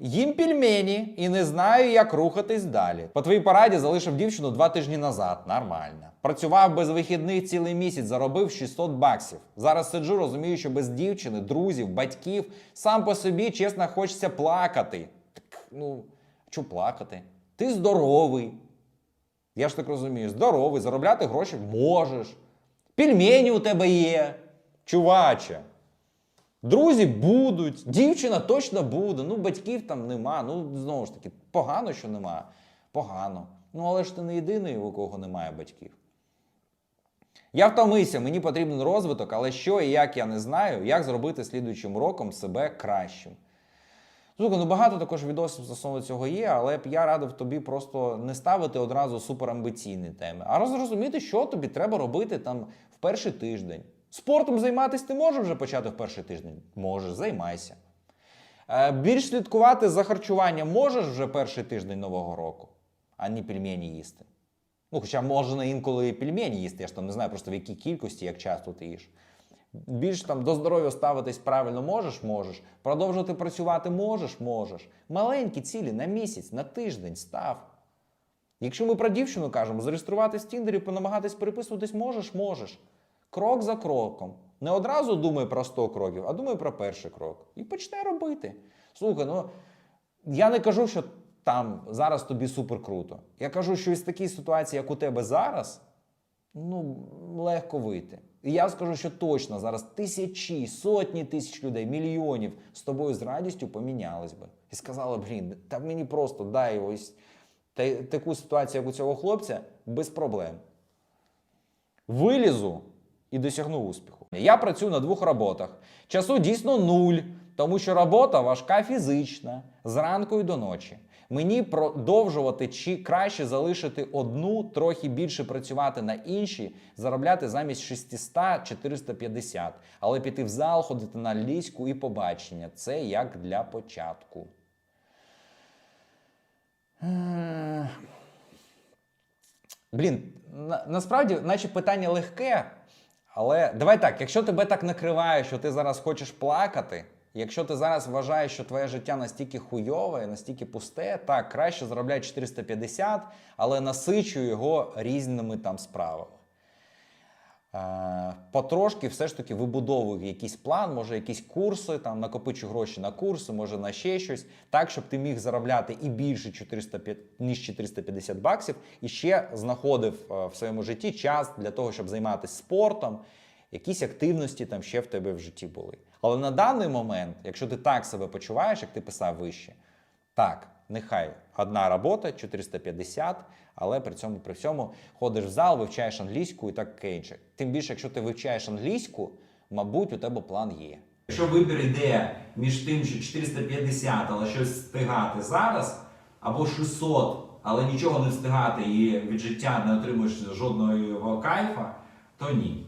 Їм пельмені і не знаю, як рухатись далі. По твоїй пораді залишив дівчину два тижні назад. Нормально. Працював без вихідних цілий місяць, заробив 600 баксів. Зараз сиджу, розумію, що без дівчини, друзів, батьків сам по собі, чесно, хочеться плакати. Так, ну, що плакати? Ти здоровий. Я ж так розумію, здоровий, заробляти гроші можеш. Пельмені у тебе є, чуваче. Друзі будуть, дівчина точно буде. Ну, батьків там нема. Ну, знову ж таки, погано, що нема. Погано. Ну, але ж ти не єдиний, у кого немає батьків. Я втомився, мені потрібен розвиток, але що і як я не знаю, як зробити слідуючим роком себе кращим. Слухай, ну багато також відосів стосовно цього є, але б я радив тобі просто не ставити одразу суперамбіційні теми, а розрозуміти, що тобі треба робити там в перший тиждень. Спортом займатися ти можеш вже почати в перший тиждень? Можеш, займайся. Е, Більш слідкувати за харчуванням можеш вже перший тиждень нового року, а не пельмені їсти. Ну, хоча можна інколи і пельмені їсти, я ж там не знаю просто в якій кількості, як часто ти їш. Більш там до здоров'я ставитись правильно можеш, можеш. Продовжувати працювати можеш, можеш. Маленькі цілі на місяць, на тиждень став. Якщо ми про дівчину кажемо, зареєструватись в Тіндері, намагатись переписуватись можеш, можеш. Крок за кроком. Не одразу думай про 100 кроків, а думай про перший крок. І почни робити. Слухай, ну я не кажу, що там зараз тобі супер круто. Я кажу, що із такої ситуації, як у тебе зараз, ну, легко вийти. І я скажу, що точно зараз тисячі, сотні тисяч людей, мільйонів з тобою з радістю помінялись би. І сказали, блін, та мені просто дай ось та- таку ситуацію, як у цього хлопця, без проблем. Вилізу і досягну успіху. Я працюю на двох роботах. Часу дійсно нуль, тому що робота важка фізична, зранку і до ночі. Мені продовжувати чи краще залишити одну, трохи більше працювати на іншій, заробляти замість 600 450, але піти в зал, ходити на англійську і побачення. Це як для початку. Блін, на, насправді, наче питання легке, але давай так, якщо тебе так накриває, що ти зараз хочеш плакати, якщо ти зараз вважаєш, що твоє життя настільки хуйове, настільки пусте, так, краще заробляй 450, але насичуй його різними там справами. Е, потрошки все ж таки вибудовуй якийсь план, може якісь курси, там накопичу гроші на курси, може на ще щось, так, щоб ти міг заробляти і більше 400, ніж 450 баксів, і ще знаходив е, в своєму житті час для того, щоб займатися спортом, якісь активності там ще в тебе в житті були. Але на даний момент, якщо ти так себе почуваєш, як ти писав вище, так, нехай одна робота 450, але при цьому при всьому ходиш в зал, вивчаєш англійську і таке інше. Тим більше, якщо ти вивчаєш англійську, мабуть, у тебе план є. Якщо вибір іде між тим, що 450, але щось встигати зараз, або 600, але нічого не встигати і від життя не отримуєш жодного кайфа, то ні.